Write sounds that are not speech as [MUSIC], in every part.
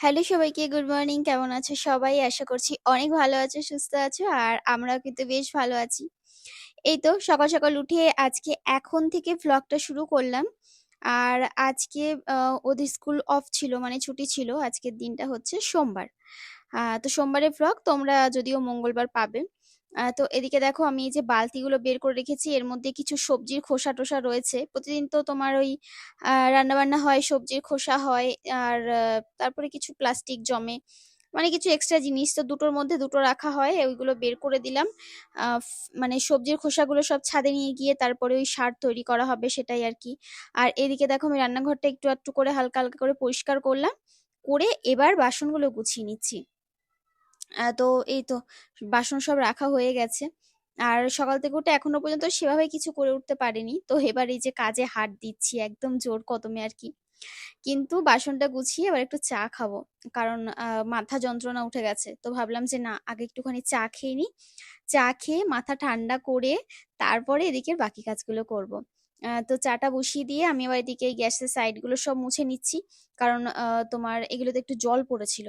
Hello সবাইকে, good morning. কেমন আছো সবাই? আশা করছি অনেক ভালো আছো, সুস্থ আছো, আর আমরাও কিন্তু বেশ ভালো আছি। এই তো সকাল সকাল উঠে আজকে এখন থেকে ভ্লগটা শুরু করলাম। আর আজকে ওদের স্কুল অফ ছিল মানে ছুটি ছিল। আজকের দিনটা হচ্ছে সোমবার। তো সোমবারের ভ্লগ তোমরা যদিও মঙ্গলবার পাবে। তো এদিকে দেখো আমি এই যে বালতিগুলো বের করে রেখেছি, এর মধ্যে কিছু সবজির খোসা টোসা রয়েছে। প্রতিদিন তো তোমার ওই রান্না বান্না হয়, সবজির খোসা হয়, আর তারপরে কিছু প্লাস্টিক জমে মানে কিছু এক্সট্রা জিনিস। তো দুটোর মধ্যে দুটো রাখা হয়, ওইগুলো বের করে দিলাম। মানে সবজির খোসাগুলো সব ছাদে নিয়ে গিয়ে তারপরে ওই সার তৈরি করা হবে সেটাই আর কি। আর এদিকে দেখো আমি রান্নাঘরটা একটু একটু করে হালকা হালকা করে পরিষ্কার করলাম, করে এবার বাসনগুলো গুছিয়ে নিচ্ছি। তো এই তো বাসন সব রাখা হয়ে গেছে। আর সকাল থেকে উঠে এখনও পর্যন্ত সেভাবে কিছু করে উঠতে পারিনি। তো এবার এই যে কাজে হাত দিচ্ছি একদম জোর কদমে আর কি। কিন্তু বাসনটা গুছিয়ে এবার একটু চা খাব। কারণ মাথা যন্ত্রণা উঠে গেছে। তো ভাবলাম যে না, আগে একটুখানি চা খেয়ে নি। চা খেয়ে মাথা ঠান্ডা করে তারপরে এদিকের বাকি কাজগুলো করব। তো চাটা বসিয়ে দিয়ে আমি আবার এদিকে গ্যাসের সাইডগুলো সব মুছে নিচ্ছি। কারণ তোমার এগুলোতে একটু জল পড়েছিল।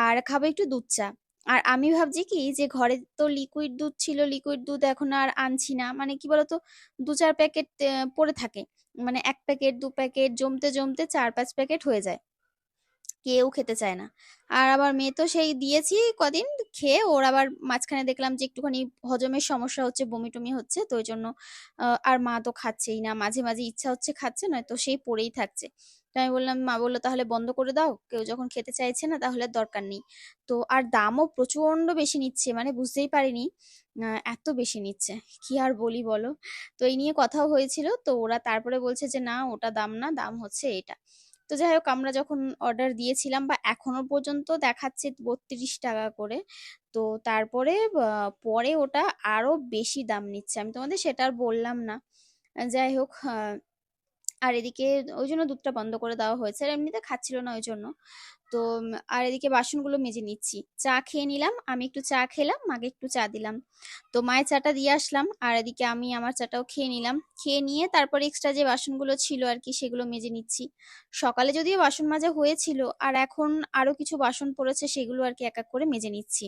আর খাব একটু দুধ চা। আর আমি ভাবছি কি যে ঘরে তো লিকুইড দুধ ছিল লিকুইড দুধ এখন আর আনছি না। মানে কি বলতো? দু চার প্যাকেট পড়ে থাকে। মানে এক প্যাকেট দু প্যাকেট জমতে জমতে চার, পাঁচ প্যাকেট হয়ে যায়। কেউ খেতে চায় না। আর আবার মেয়ে তো সেই দিয়েছি কদিন, খেয়ে ওর আবার মাঝখানে দেখলাম যে একটুখানি হজমের সমস্যা হচ্ছে, বমি টমি হচ্ছে, তো ওই জন্য আর মা তো খাচ্ছেই না। মাঝে মাঝে ইচ্ছা হচ্ছে খাচ্ছে নয় তো সেই পড়েই থাকছে। তো আমি বললাম, মা বলল তাহলে বন্ধ করে দাও, কেউ যখন খেতে চাইছে না তাহলে দরকার নেই। তো আর দামও প্রচণ্ড বেশি নিচ্ছে মানে বুঝতেই পারিনি এত বেশি নিচ্ছে, কি আর বলি বলো? তো এই নিয়ে কথাও হয়েছিল, তো ওরা তারপরে বলছে যে, না, ওটা দাম না, দাম হচ্ছে এটা। তো যাই হোক, আমরা যখন অর্ডার দিয়েছিলাম বা এখনও পর্যন্ত দেখাচ্ছে বত্রিশ টাকা করে, তো তারপরে পরে ওটা আরও বেশি দাম নিচ্ছে। আমি তোমাদের সেটা আর বললাম না। যাই হোক আর এদিকে ওই জন্য দুধটা বন্ধ করে দেওয়া হয়েছে। আর এমনিতে খাচ্ছিল না ওই জন্য। তো আর এদিকে বাসনগুলো মেজে নিচ্ছি। চা খেয়ে নিলাম, আমি একটু চা খেলাম, মাকে একটু চা দিলাম। তো মায়ের চাটা দিয়ে আসলাম, আর এদিকে আমি আমার চাটাও খেয়ে নিলাম। খেয়ে নিয়ে তারপরে এক্সট্রা যে বাসনগুলো ছিল আর কি, সেগুলো মেজে নিচ্ছি। সকালে যদিও বাসন মাজা হয়েছিল, আর এখন আরও কিছু বাসন পড়েছে, সেগুলো আর কি এক এক করে মেজে নিচ্ছি।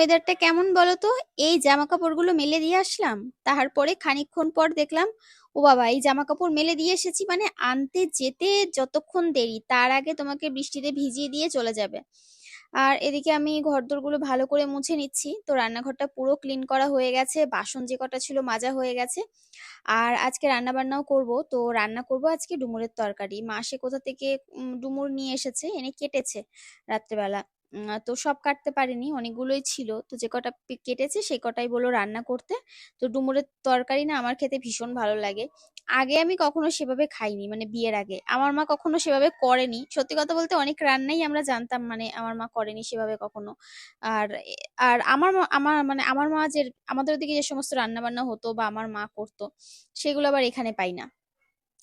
ওয়েদারটা কেমন বলো তো এই জামা কাপড়গুলো মেলে দিয়ে আসলাম। তারপরে খানিকক্ষণ পর দেখলাম, ও বাবা, এই জামা কাপড় মেলে দিয়ে এসেছি মানে আনতে যেতে যতক্ষণ দেরি, তার আগে তোমাকে বৃষ্টিতে ভিজিয়ে দিয়ে চলে যাবে। আর এদিকে আমি ঘরদোরগুলো ভালো করে মুছে নিচ্ছি। তো রান্নাঘরটা পুরো ক্লিন করা হয়ে গেছে, বাসন যে কটা ছিল মাজা হয়ে গেছে। আর আজকে রান্না বান্নাও করব। তো রান্না করব আজকে ডুমুরের তরকারি। মাসে কোথা থেকে ডুমুর নিয়ে এসেছে, এনে কেটেছে রাত্রেবেলা। তো সব কাটতে পারিনি, অনেকগুলোই ছিল। তো যে কটা কেটেছে সেই কটাই বলল রান্না করতে। তো ডুমুরের তরকারি না আমার খেতে ভীষণ ভালো লাগে। আগে আমি কখনো সেভাবে খাইনি মানে বিয়ের আগে। আমার মা কখনো সেভাবে করেনি। সত্যি কথা বলতে অনেক রান্নাই আমরা জানতাম মানে আমার মা করেনি সেভাবে কখনো। আর আর আমার আমার মানে আমার মা যে, আমাদের ওদিকে যে সমস্ত রান্না বান্না হতো বা আমার মা করতো, সেগুলো আবার এখানে পাই না।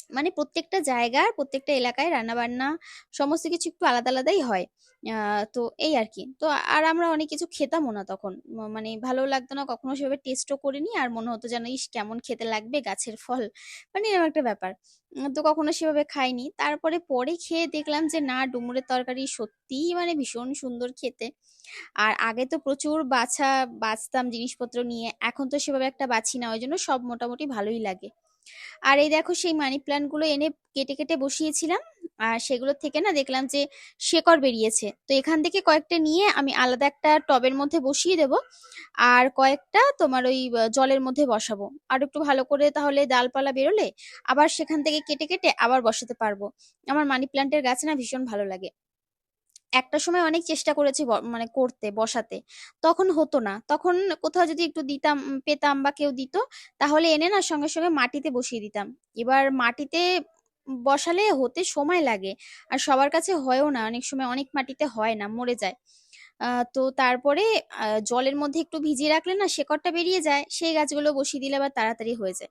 মানে প্রত্যেকটা জায়গার, প্রত্যেকটা এলাকায় রান্না বান্না সমস্ত কিছু একটু আলাদা আলাদাই হয়। তো এই আর কি। তো আর আমরা অনেক কিছু খেতামও না তখন। মানে ভালো লাগতো না, কখনো সেভাবে টেস্টও করিনি, আর মনে হতো যেন ইস কেমন খেতে লাগবে গাছের ফল। মানে এরকম একটা ব্যাপার। তো কখনো সেভাবে খাইনি। তারপরে পরে খেয়ে দেখলাম যে, না, ডুমুরের তরকারি সত্যিই মানে ভীষণ সুন্দর খেতে। আর আগে তো প্রচুর বাছা, বাছতাম জিনিসপত্র নিয়ে, এখন তো সেভাবে একটা বাছি না। ওই জন্য সব মোটামুটি ভালোই লাগে। আর এই দেখো সেই মানি প্ল্যান্টগুলো এনে কেটে কেটে বসিয়েছিলাম। আর সেগুলো থেকে না দেখলাম যে শেকড় বেরিয়েছে। তো এখান থেকে কয়েকটা নিয়ে আমি আলাদা একটা টবের মধ্যে বসিয়ে দেব। আর কয়েকটা তোমার ওই জলের মধ্যে বসাবো। আর একটু ভালো করে তাহলে ডালপালা বেরোলে আবার সেখান থেকে কেটে কেটে আবার বসাতে পারব। আমার মানি প্ল্যান্টের গাছ না ভীষণ ভালো লাগে। একটা সময় অনেক চেষ্টা করেছি মানে করতে, বসাতে। তখন হতো না। তখন কোথাও যদি একটু দিতাম, পেতাম বা কেউ দিত, তাহলে এনে না সঙ্গে সঙ্গে মাটিতে বসিয়ে দিতাম। এবার মাটিতে বসালে হতে সময় লাগে। আর সবার কাছে হয়ও না। অনেক সময় অনেক মাটিতে হয় না, মরে যায়। তো তারপরে জলের মধ্যে একটু ভিজিয়ে রাখলে না শেকড়টা বেরিয়ে যায়। সেই গাছগুলো বসিয়ে দিলে আবার তাড়াতাড়ি হয়ে যায়।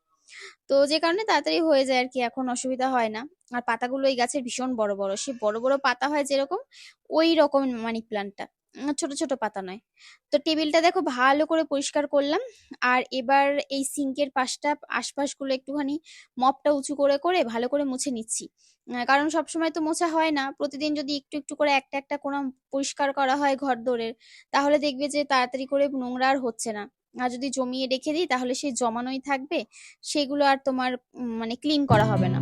তো যে কারণে তাড়াতাড়ি হয়ে যায় আর কি, এখন অসুবিধা হয় না। আর পাতাগুলো এই গাছের ভীষণ বড় বড় সে বড় বড় পাতা হয় যেরকম ওই রকম মানি প্ল্যান্টটা ছোট ছোট পাতা নয়। তো টেবিলটা দেখো ভালো করে পরিষ্কার করলাম। আর এবার এই সিঙ্কের পাশটা, আশপাশগুলো একটুখানি মপটা উঁচু করে করে ভালো করে মুছে নিচ্ছি। কারণ সব সময় তো মোছা হয় না। প্রতিদিন যদি একটু একটু করে একটা একটা কোণা পরিষ্কার করা হয় ঘর দোরের তাহলে দেখবে যে তাড়াতাড়ি করে নোংরা আর হচ্ছে না। আর যদি জমিয়ে রেখে দিই তাহলে সেই জমানোই থাকবে, সেগুলো আর তোমার মানে ক্লিন করা হবে না।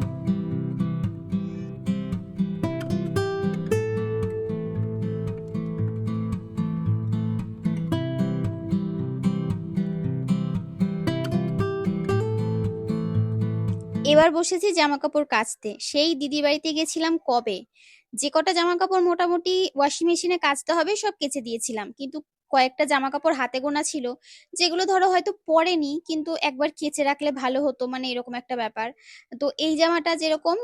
এবার বসেছি জামা কাপড় কাচতে। সেই দিদি বাড়িতে গেছিলাম কবে? যে কটা জামা কাপড় মোটামুটি ওয়াশিং মেশিনে কাচতে হবে সব কেচে দিয়েছিলাম। কিন্তু কয়েকটা জামা কাপড় হাতে গোনা ছিল যেগুলো ধরো হয়তো পরেনি কিন্তু একবার কেচে রাখলে ভালো হতো মানে এরকম একটা ব্যাপার। তো এই জামাটা যেরকম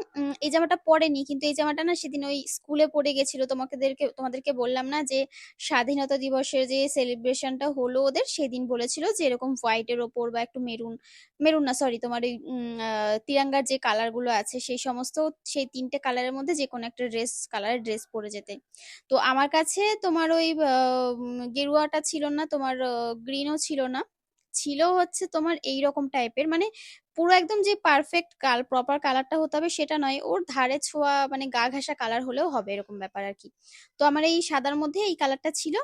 এই জামাটা পরেনি কিন্তু এই জামাটা না সেদিন ওই স্কুলে পড়ে গেছিল তোমাদেরকে তোমাদেরকে বললাম না যে স্বাধীনতা দিবসের যে সেলিব্রেশনটা হলো ওদের সেদিন বলেছিল যে এরকম হোয়াইটের ওপর বা একটু মেরুন মেরুন না সরি তোমার ওই তিরাঙ্গার যে কালারগুলো আছে সেই সমস্ত সেই তিনটে কালারের মধ্যে যে কোনো একটা ড্রেস কালারের ড্রেস পরে যেতে। তো আমার কাছে তোমার ওই উম, গেরুয়াটা ছিল না, তোমার গ্রিনও ছিল না। ছিল হচ্ছে তোমার এই রকম টাইপের মানে পুরো একদম যে পারফেক্ট কাল প্রপার কালারটা হতে হবে সেটা নয়। ওর ধারে ছোঁয়া মানে গা ঘাসা কালার হলেও হবে এরকম ব্যাপার আর কি। তো আমার এই সাদার মধ্যে এই কালারটা ছিল।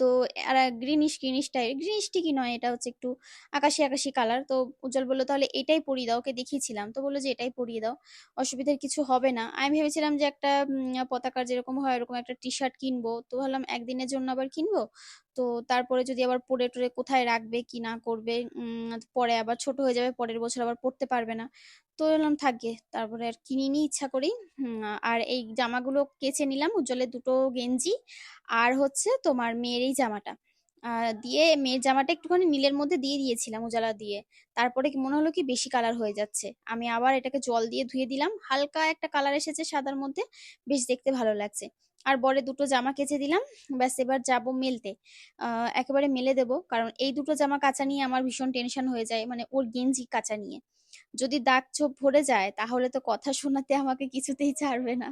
তো আর গ্রিনিশ গ্রিনিশ টাইপ গ্রিনিশ ঠিকই নয়, এটা হচ্ছে একটু আকাশি আকাশি কালার তো উজ্জ্বল বলল, তাহলে এটাই পরিয়ে দাও, ওকে দেখিয়েছিলাম। তো বলল যে, এটাই পরিয়ে দাও, অসুবিধার কিছু হবে না। আমি ভেবেছিলাম যে একটা পতাকার যেরকম হয় এরকম একটা টি শার্ট কিনবো, তো ভাবলাম একদিনের জন্য আবার কিনবো। তো তারপরে যদি আবার পরে টরে কোথায় রাখবে কি না করবে পরে আবার ছোট হয়ে যাবে পরের বছর আবার পরতে পারবে না। তো এলাম থাকবে তারপরে আর কিনি কিনিনি ইচ্ছা হুম, আর এই জামাগুলো কেচে নিলাম উজ্জ্বলের দুটো গেঞ্জি আর হচ্ছে তোমার মেয়ের এই জামাটা। দিয়ে মেয়ের জামাটা একটুখানি নীলের মধ্যে দিয়ে দিয়েছিলাম উজালা দিয়ে। তারপরে মনে হলো কি বেশি কালার হয়ে যাচ্ছে। আমি আবার এটাকে জল দিয়ে ধুয়ে দিলাম হালকা একটা কালার এসেছে সাদার মধ্যে বেশ দেখতে ভালো লাগছে। আর বরে দুটো জামা কেচে দিলাম। ব্যাস, এবার যাব মেলতে। একেবারে মেলে দেবো, কারণ এই দুটো জামা কাচা নিয়ে আমার ভীষণ টেনশন হয়ে যায় মানে ওর গেঞ্জি কাচা নিয়ে। যদি দাগ চোখ ভরে যায়, তাহলে তো কথা শোনাতে আমাকে কিছুতেই ছাড়বে না।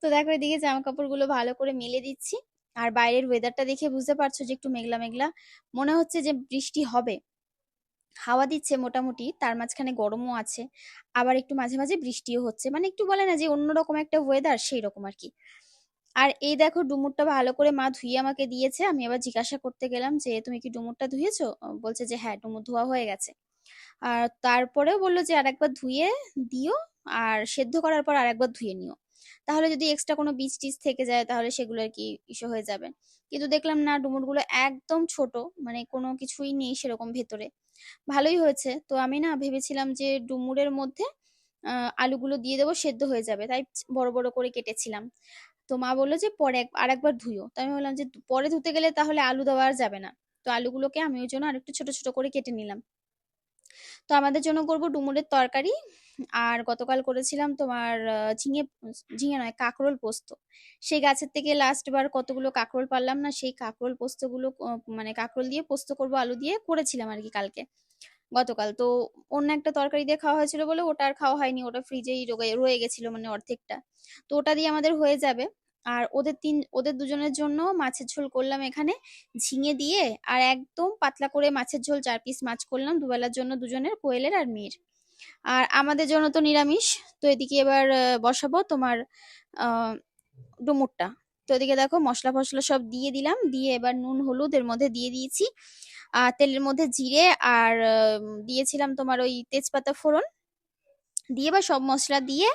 তো দেখো, এদিকে জামা কাপড়গুলো ভালো করে মেলে দিচ্ছি। আর বাইরের ওয়েদারটা দেখে বুঝতে পারছ যে একটু মেঘলা মেঘলা। মনে হচ্ছে যে বৃষ্টি হবে। হাওয়া দিচ্ছে মোটামুটি, তার মাঝখানে গরমও আছে। আবার একটু মাঝে মাঝে বৃষ্টিও হচ্ছে। মানে একটু বলে না যে অন্যরকম একটা ওয়েদার সেই রকম আর কি। আর এই দেখো ডুমুরটা ভালো করে মা ধুয়ে আমাকে দিয়েছে। আমি আবার জিজ্ঞাসা করতে গেলাম যে, তুমি কি ডুমুরটা ধুয়েছো? বলছে যে হ্যাঁ ডুমুর ধোয়া হয়ে গেছে। আর তারপরেও বলল যে আর একবার ধুয়ে দিও আর সেদ্ধ করার পর আর একবার ধুয়ে নিও। তাহলে যদি এক্সট্রা কোনো বীজ টিজ থেকে যায়, তাহলে সেগুলো আর কি ইস্যু হয়ে যাবে। কিন্তু দেখলাম না, ডুমুরগুলো একদম ছোট মানে কোনো কিছুই নেই সেরকম ভেতরে। ভালোই হয়েছে। তো আমি না ভেবেছিলাম যে, ডুমুরের মধ্যে আলুগুলো দিয়ে দেবো, সেদ্ধ হয়ে যাবে। তাই বড় বড় করে কেটেছিলাম। তো মা বলল যে, পরে আর একবার ধুইও তো আমি বললাম যে পরে ধুতে গেলে তাহলে আলু দেওয়া আর যাবে না। তো আলুগুলোকে আমি ওই জন্য আরেকটু ছোট ছোট করে কেটে নিলাম। তো আমাদের জন্য করব ডুমুরের তরকারি আর গতকাল করেছিলাম তোমার ঝিঙে ঝিঙে নয়, কাঁকরোল পোস্ত। সেই গাছের থেকে লাস্ট বার কতগুলো কাঁকরোল পারলাম না, সেই কাঁকরোল পোস্তগুলো মানে কাঁকরোল দিয়ে পোস্ত করব, আলু দিয়ে করেছিলাম আর কি কালকে। গতকাল। তো অন্য একটা তরকারি দিয়ে খাওয়া হয়েছিল বলে ওটা আর খাওয়া হয়নি, ওটা ফ্রিজেই রয়ে গেছিল মানে অর্ধেকটা। তো ওটা দিয়ে আমাদের হয়ে যাবে। আর ওদের তিন, ওদের দুজনের জন্য মাছের ঝোল করলাম এখানে, ঝিঙে দিয়ে আর একদম পাতলা করে মাছের ঝোল, চার পিস মাছ করলাম, দুবেলার জন্য দুজনের, কোয়েলের আর মেয়ের। আর আমাদের জন্য তো নিরামিষ, তো এদিকে এবার বসাবো তোমার ডুমুরটা। তো এদিকে দেখো মশলা ফসলা সব দিয়ে দিলাম, দিয়ে এবার নুন, হলুদ এর মধ্যে দিয়ে দিয়েছি। তেলের মধ্যে জিরে আর দিয়েছিলাম তোমার ওই তেজপাতা ফোড়ন। দিয়ে বা সব মশলা দিয়ে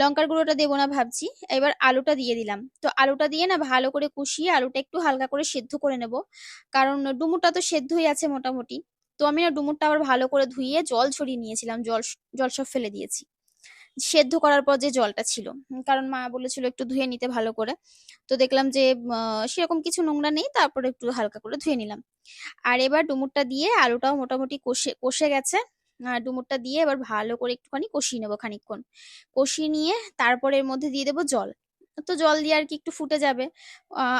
লঙ্কার গুঁড়োটা দেবো না ভাবছি, এবার আলুটা দিয়ে দিলাম। তো আলুটা দিয়ে না ভালো করে কষিয়ে আলুটা একটু হালকা করে সেদ্ধ করে নেব, কারণ ডুমুরটা তো সেদ্ধই আছে মোটামুটি। তো আমি না ডুমুরটা আবার ভালো করে ধুইয়ে জল ছড়িয়ে নিয়েছিলাম, জল জল সব ফেলে দিয়েছি। সেদ্ধ করার পর যে জলটা ছিল কারণ মা বলেছিল একটু ধুয়ে নিতে ভালো করে। তো দেখলাম যে সেরকম কিছু নোংরা নেই, তারপরে একটু হালকা করে ধুয়ে নিলাম। আর এবার ডুমুরটা দিয়ে আলুটাও মোটামুটি কষে কষে গেছে। ডুমুরটা দিয়ে এবার ভালো করে একটুখানি কষিয়ে নেব খানিকক্ষণ। কষিয়ে নিয়ে তারপরে এর মধ্যে দিয়ে দেবো জল। তো জল দিয়ে আর কি একটু ফুটে যাবে।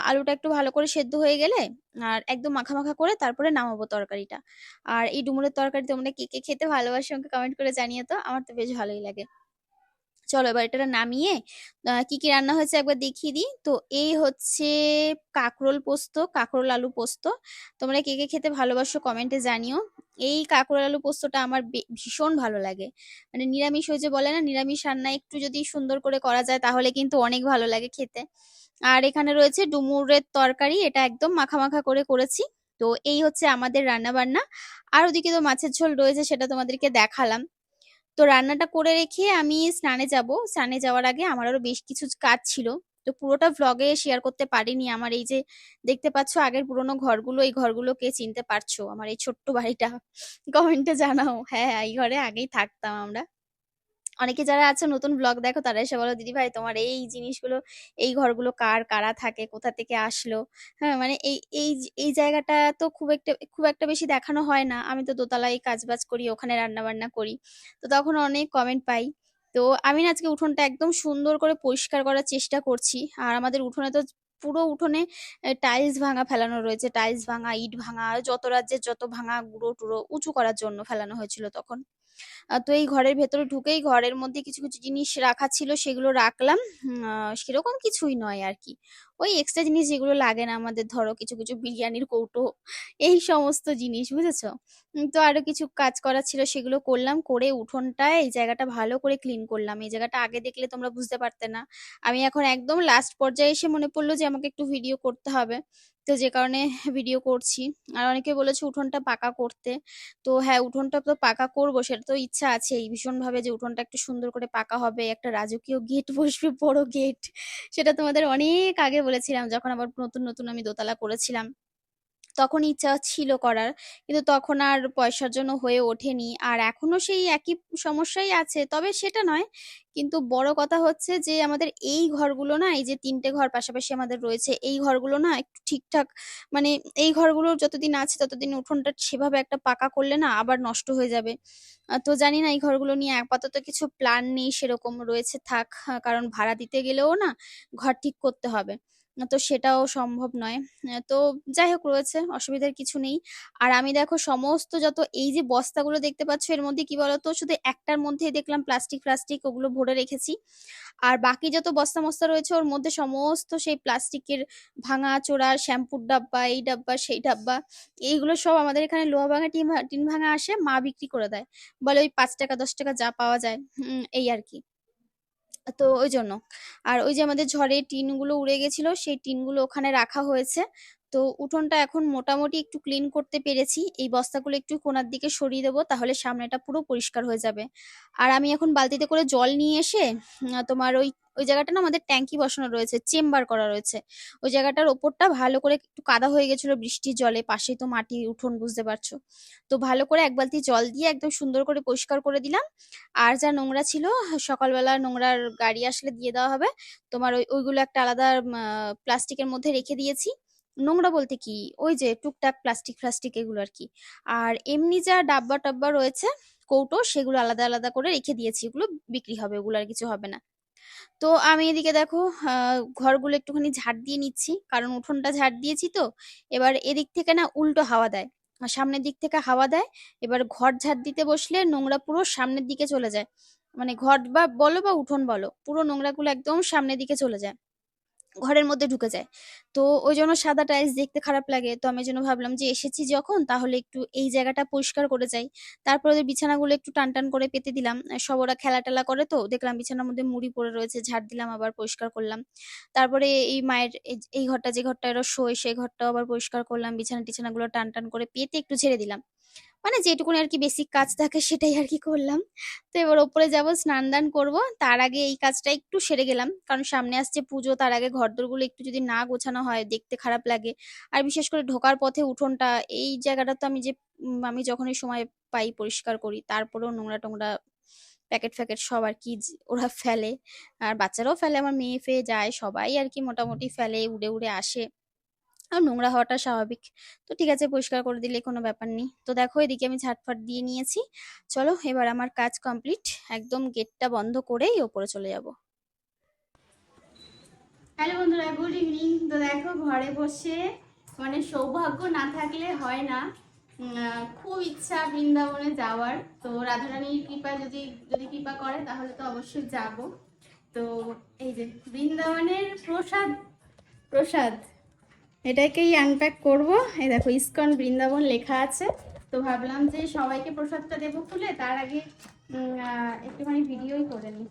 আলুটা একটু ভালো করে সেদ্ধ হয়ে গেলে আর একদম মাখা মাখা করে তারপরে নামাবো তরকারিটা। আর এই ডুমুরের তরকারি তোমরা কে কে খেতে ভালোবাসো আমাকে কমেন্ট করে জানিয়ে তো আমার তো বেশ ভালোই লাগে। চলো এবার এটা নামিয়ে কি কি রান্না হয়েছে একবার দেখিয়ে দিই। তো এই হচ্ছে কাকরোল পোস্ত, কাকরোল আলু পোস্ত। তোমরা কে কে খেতে ভালোবাসো কমেন্টে জানিও। এই কাকরোল আলু পোস্তটা আমার ভীষণ ভালো লাগে। মানে নিরামিষ ওই যে বলে না, নিরামিষ রান্না একটু যদি সুন্দর করে করা যায় তাহলে কিন্তু অনেক ভালো লাগে খেতে। আর এখানে রয়েছে ডুমুরের তরকারি, এটা একদম মাখা মাখা করে করেছি। তো এই হচ্ছে আমাদের রান্না বান্না আর ওদিকে তো মাছের ঝোল রয়েছে সেটা তোমাদেরকে দেখালাম। তো রান্নাটা করে রেখে আমি স্নানে যাব। স্নানে যাওয়ার আগে আমার আরও বেশ কিছু কাজ ছিল। তো পুরোটা ভ্লগে শেয়ার করতে পারিনি। আমার এই যে দেখতে পাচ্ছ আগের পুরোনো ঘরগুলো, এই ঘরগুলোকে চিনতে পারছ। আমার এই ছোট্ট বাড়িটা। কমেন্টে জানাও। হ্যাঁ এই ঘরে আগেই থাকতাম আমরা। অনেকে যারা আছে নতুন ব্লগ দেখো, তারা এসে বলো, দিদি ভাই, তোমার এই জিনিসগুলো, এই ঘরগুলো কার, কারা থাকে, কোথা থেকে আসলো? হ্যাঁ মানে এই এই এই জায়গাটা তো খুব একটা খুব একটা বেশি দেখানো হয় না। আমি তো দোতলায় কাজ বাজ করি, ওখানে রান্না বান্না করি। তো তখন অনেক কমেন্ট পাই। তো আমি না আজকে উঠোনটা একদম সুন্দর করে পরিষ্কার করার চেষ্টা করছি। আর আমাদের উঠোনে তো পুরো উঠোনে টাইলস ভাঙা ফেলানো রয়েছে। টাইলস ভাঙা, ইট ভাঙা, যত রাজ্যের যত ভাঙা, গুঁড়ো টুড়ো উঁচু করার জন্য ফেলানো হয়েছিল তখন। তো এই ঘরের ভেতরে ঢুকেই ঘরের মধ্যে কিছু কিছু জিনিস রাখা ছিল, সেগুলো রাখলাম। সেরকম কিছুই নয় আর কি। ওই এক্সট্রা জিনিস যেগুলো লাগে না আমাদের, ধরো কিছু কিছু বিরিয়ানির কৌটো, এই সমস্ত জিনিস, বুঝেছ? তো আরও কিছু কাজ করা ছিল, সেগুলো করলাম, করে উঠোনটা এই জায়গাটা ভালো করে ক্লিন করলাম। এই জায়গাটা আগে দেখলে তোমরা বুঝতে পারতে না। আমি এখন একদম লাস্ট পর্যায়ে এসে মনে পড়ল যে আমাকে একটু ভিডিও করতে হবে। তো যে কারণে ভিডিও করছি। আর অনেকে বলেছে উঠোনটা পাকা করতে। তো হ্যাঁ উঠোনটা তো পাকা করব, সেটা তো ইচ্ছা আছেই ভীষণ ভাবে যে উঠোনটা একটু সুন্দর করে পাকা হবে, একটা রাজকীয় গেট [LAUGHS] বসবে, বড় গেট সেটা তোমাদের অনেক আগে বলেছিলাম, যখন আবার নতুন নতুন আমি দোতলা করেছিলাম। তখন ইচ্ছা ছিল করার। কিন্তু তখন আর পয়সার জন্য হয়ে ওঠেনি। আর এখনও সেই একই সমস্যাই আছে। তবে সেটা নয়, কিন্তু বড় কথা হচ্ছে যে, আমাদের এই ঘরগুলো না, এই যে তিনটে ঘর পাশাপাশি আমাদের রয়েছে, এই ঘরগুলো না একটু ঠিকঠাক মানে এই ঘরগুলো যতদিন আছে, ততদিন উঠোনটা সেভাবে একটা পাকা করলে না আবার নষ্ট হয়ে যাবে। তো জানি না, এই ঘরগুলো নিয়ে আপাতত কিছু প্ল্যান নেই, সেরকম রয়েছে থাক। কারণ ভাড়া দিতে গেলেও না ঘর ঠিক করতে হবে। তো সেটাও সম্ভব নয়। তো যাই হোক রয়েছে, অসুবিধার কিছু নেই। আর আমি দেখো সমস্ত যত এই যে বস্তাগুলো দেখতে পাচ্ছ, এর মধ্যে কি বলতো, শুধু একটার মধ্যে দেখলাম প্লাস্টিক প্লাস্টিক ওগুলো ভরে রেখেছি। আর বাকি যত বস্তা মস্তা রয়েছে, ওর মধ্যে সমস্ত সেই প্লাস্টিকের ভাঙা, চোরা, শ্যাম্পুর ডাব্বা, এই ডাব্বা, সেই ডাব্বা, এইগুলো সব আমাদের এখানে লোহা ভাঙা, টিন টিন ভাঙা আসে, মা বিক্রি করে দেয়। বলে ওই পাঁচ টাকা, দশ টাকা যা পাওয়া যায়। এই আর কি। তো ওই জন্য। আর ওই যে আমাদের ঝড়ে টিনগুলো উড়ে গেছিল, সেই টিনগুলো ওখানে রাখা হয়েছে। তো উঠোনটা এখন মোটামুটি একটু ক্লিন করতে পেরেছি। এই বস্তাগুলো একটু কোনার দিকে সরিয়ে দেবো, তাহলে সামনেটা পুরো পরিষ্কার হয়ে যাবে। আর আমি এখন বালতিতে করে জল নিয়ে এসে তোমার ওই ওই জায়গাটা না আমাদের ট্যাঙ্কি বসানো রয়েছে, চেম্বার করা রয়েছে। ওই জায়গাটার ওপরটা ভালো করে একটু কাদা হয়ে গেছিল বৃষ্টির জলে, পাশেই তো মাটি, উঠোন, বুঝতে পারছ? তো ভালো করে এক বালতি জল দিয়ে একদম সুন্দর করে পরিষ্কার করে দিলাম। আর যা নোংরা ছিল, সকালবেলা নোংরার গাড়ি আসলে দিয়ে দেওয়া হবে। তোমার ওই, ওইগুলো একটা আলাদা প্লাস্টিকের মধ্যে রেখে দিয়েছি। নোংরা বলতে কি? ওই যে টুকটাক প্লাস্টিক প্লাস্টিক এগুলো আর কি। আর এমনি যা ডাব্বা টাব্বা রয়েছে, কৌটো, সেগুলো আলাদা আলাদা করে রেখে দিয়েছি। এগুলো বিক্রি হবে ওগুলো আর কিছু হবে না। তো আমি এদিকে দেখো ঘরগুলো একটুখানি ঝাড় দিয়ে নিচ্ছি। কারণ উঠোনটা ঝাড় দিয়েছি তো। এবার এদিক থেকে না উল্টো হাওয়া দেয়। সামনের দিক থেকে হাওয়া দেয়। এবার ঘর ঝাড় দিতে বসলে নোংরা পুরো সামনের দিকে চলে যায়। মানে ঘর বা বলো বা উঠোন বলো, পুরো নোংরাগুলো একদম সামনের দিকে চলে যায়। ঘরের মধ্যে ঢুকে যায়। তো ওই জন্য সাদা টাইলস দেখতে খারাপ লাগে। তো আমি জন্য ভাবলাম যে, এসেছি যখন, তাহলে একটু এই জায়গাটা পরিষ্কার করে যাই। তারপর ওদের বিছানাগুলো একটু টান টান করে পেতে দিলাম। সব ওরা খেলা টেলা করে তো, দেখলাম বিছানার মধ্যে মুড়ি পড়ে রয়েছে, ঝাড় দিলাম, আবার পরিষ্কার করলাম। তারপরে এই মায়ের এই- ঘরটা, যে ঘরটা এরা শোয়, সেই ঘরটাও আবার পরিষ্কার করলাম। বিছানা টিছানাগুলো টান টান করে পেতে একটু ঝেড়ে দিলাম। মানে যেটুকুনি আর কি বেসিক কাজ থাকে সেটাই আর কি করলাম। তো এবার ওপরে যাব, স্নান দান করব। তার আগে এই কাজটা একটু সেরে গেলাম। কারণ সামনে আসছে পুজো, তার আগে ঘরদোরগুলো একটু যদি না গোছানো হয়, দেখতে খারাপ লাগে। আর বিশেষ করে ঢোকার পথে উঠোনটা, এই জায়গাটা তো আমি যে আমি যখনই সময় পাই পরিষ্কার করি, তারপরেও নোংরা টোংরা প্যাকেট ফ্যাকেট সব আর কি ওরা ফেলে। আর বাচ্চারাও ফেলে, আমার মেয়ে ফেয়ে যায়, সবাই আর কি মোটামুটি ফেলে, উড়ে উড়ে আসে। আর নোংরা হওয়াটা স্বাভাবিক। তো ঠিক আছে, পরিষ্কার করে দিলে কোনো ব্যাপার নেই। তো দেখো, এদিকে আমি ঝাটফাট দিয়ে নিয়েছি। চলো, এবার আমার কাজ কমপ্লিট। একদম গেটটা বন্ধ করেই ওপরে চলে যাব। হ্যালো বন্ধুরা, গুড ইভিনিং। তো দেখো, ঘরে বসে মানে সৌভাগ্য না থাকলে হয় না। খুব ইচ্ছা বৃন্দাবনে যাওয়ার। তো রাধারানীর কৃপা যদি যদি কৃপা করে, তাহলে তো অবশ্যই যাব। তো এই যে, বৃন্দাবনের প্রসাদ প্রসাদ। এটাকেই আনপ্যাক করব। এই দেখো ইস্কন বৃন্দাবন লেখা আছে। তো ভাবলাম যে সবাইকে প্রসাদটা দেবো খুলে তার আগে একটুখানি ভিডিওই করে নিই।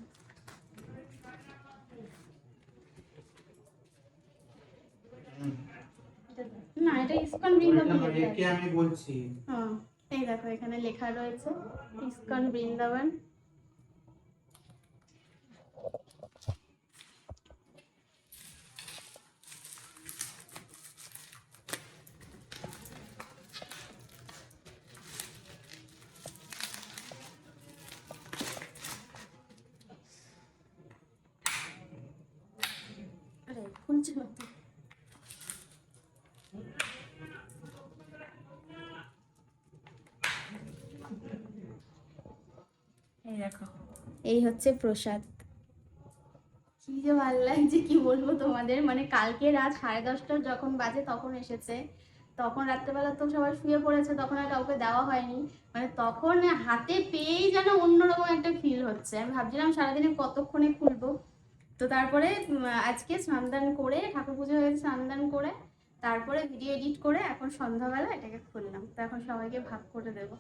না এটা ইসকন বৃন্দাবন আমি বলছি। হ্যাঁ এই দেখো এখানে লেখা রয়েছে ইস্কন বৃন্দাবন আরে খুলছে না তো। এই হচ্ছে প্রসাদ। কি যে ভালো লাগছে কি বলব তোমাদের? মানে কালকে রাত সাড়ে দশটা যখন বাজে তখন এসেছে। তখন রাত্রেবেলা তো সবাই শুয়ে পড়েছে তখন আর কাউকে দেওয়া হয়নি। মানে তখন হাতে পেয়েই যেন অন্যরকম একটা ফিল হচ্ছে। আমি ভাবছিলাম সারাদিনে কতক্ষণে খুলবো। তো তারপরে আজকে স্নান দান করে ঠাকুর পুজো হয়েছে স্নান দান করে তারপরে ভিডিও এডিট করে এখন সন্ধ্যাবেলা এটাকে খুললাম। তো এখন সবাইকে ভাগ করে দেবো।